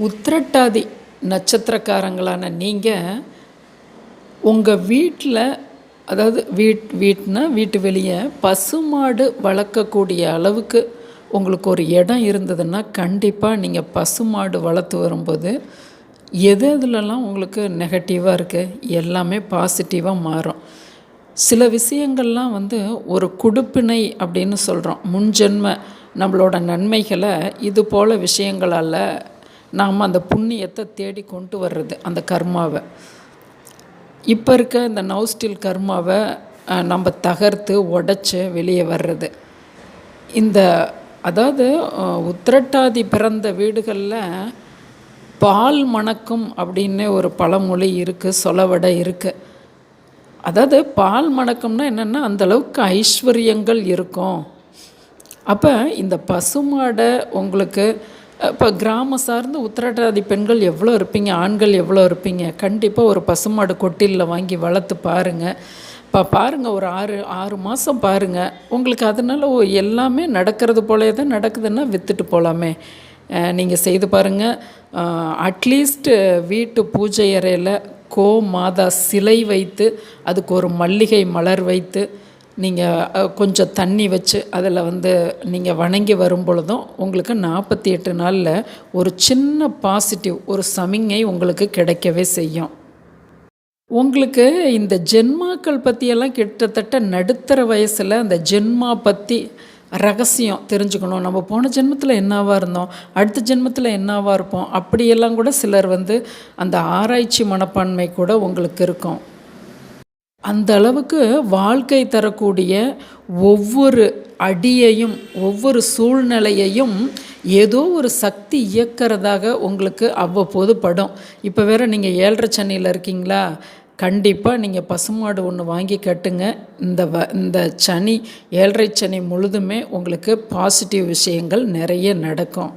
உத்திரட்டாதி நட்சத்திரக்காரங்களான நீங்கள் உங்கள் வீட்டில் அதாவது வீட் வீட்னா வீட்டு வெளியே பசுமாடு வளர்க்கக்கூடிய அளவுக்கு உங்களுக்கு ஒரு இடம் இருந்ததுன்னா கண்டிப்பாக நீங்கள் பசுமாடு வளர்த்து வரும்போது எது எதுலலாம் உங்களுக்கு நெகட்டிவாக இருக்குது எல்லாமே பாசிட்டிவாக மாறும். சில விஷயங்கள்லாம் வந்து ஒரு குடுப்பினை அப்படின்னு சொல்கிறோம் முன்ஜென்ம நம்மளோட நன்மைகளை இது போல் விஷயங்களால் நாம் அந்த புண்ணியத்தை தேடி கொண்டு வர்றது அந்த கர்மாவை. இப்போ இருக்க இந்த நவஸ்டில் கர்மாவை நம்ம தகர்த்து உடச்சி வெளியே வர்றது. இந்த அதாவது உத்திரட்டாதி பிறந்த வீடுகளில் பால் மணக்கும் அப்படின்னு ஒரு பழமொழி இருக்குது சொலவடை இருக்குது அதாவது பால் மணக்கம்னா என்னென்னா அந்தளவுக்கு ஐஸ்வர்யங்கள் இருக்கும். அப்போ இந்த பசுமாடை உங்களுக்கு இப்போ கிராம சார்ந்த உத்தரட்டாதி பெண்கள் எவ்வளோ இருப்பீங்க? ஆண்கள் எவ்வளோ இருப்பீங்க? கண்டிப்பாக ஒரு பசுமாடு கொட்டிலில் வாங்கி வளர்த்து பாருங்கள் இப்போ பாருங்கள் ஒரு ஆறு ஆறு மாதம் பாருங்கள் உங்களுக்கு அதனால் ஓ எல்லாமே நடக்கிறது போலே தான் நடக்குதுன்னா விற்றுட்டு போகலாமே நீங்கள் செய்து பாருங்கள் அட்லீஸ்ட்டு வீட்டு பூஜை அறையில் கோ மாதா சிலை வைத்து அதுக்கு ஒரு மல்லிகை மலர் வைத்து நீங்கள் கொஞ்சம் தண்ணி வச்சு அதில் வந்து நீங்கள் வணங்கி வரும் பொழுதும் உங்களுக்கு நாற்பத்தி எட்டு நாளில் ஒரு சின்ன பாசிட்டிவ் ஒரு சமிங்கை உங்களுக்கு கிடைக்கவே செய்யும். உங்களுக்கு இந்த ஜென்மாக்கள் பற்றியெல்லாம் கிட்டத்தட்ட நடுத்தர வயசில் அந்த ஜென்மா பற்றி ரகசியம் தெரிஞ்சுக்கணும். நம்ம போன ஜென்மத்தில் என்னவாக இருந்தோம்? அடுத்த ஜென்மத்தில் என்னவாக இருப்போம்? அப்படியெல்லாம் கூட சிலர் வந்து அந்த ஆராய்ச்சி மனப்பான்மை கூட உங்களுக்கு இருக்கும். அந்த அளவுக்கு வாழ்க்கை தரக்கூடிய ஒவ்வொரு அடியையும் ஒவ்வொரு சூழ்நிலையையும் ஏதோ ஒரு சக்தி இயக்கிறதாக உங்களுக்கு அவ்வப்போது படும். இப்போ வேற நீங்கள் ஏழரை சென்னையில் இருக்கீங்களா? கண்டிப்பாக நீங்கள் பசுமாடு ஒன்று வாங்கி கட்டுங்க. இந்த வ இந்த சனி ஏழரை சனி முழுதுமே உங்களுக்கு பாசிட்டிவ் விஷயங்கள் நிறைய நடக்கும்.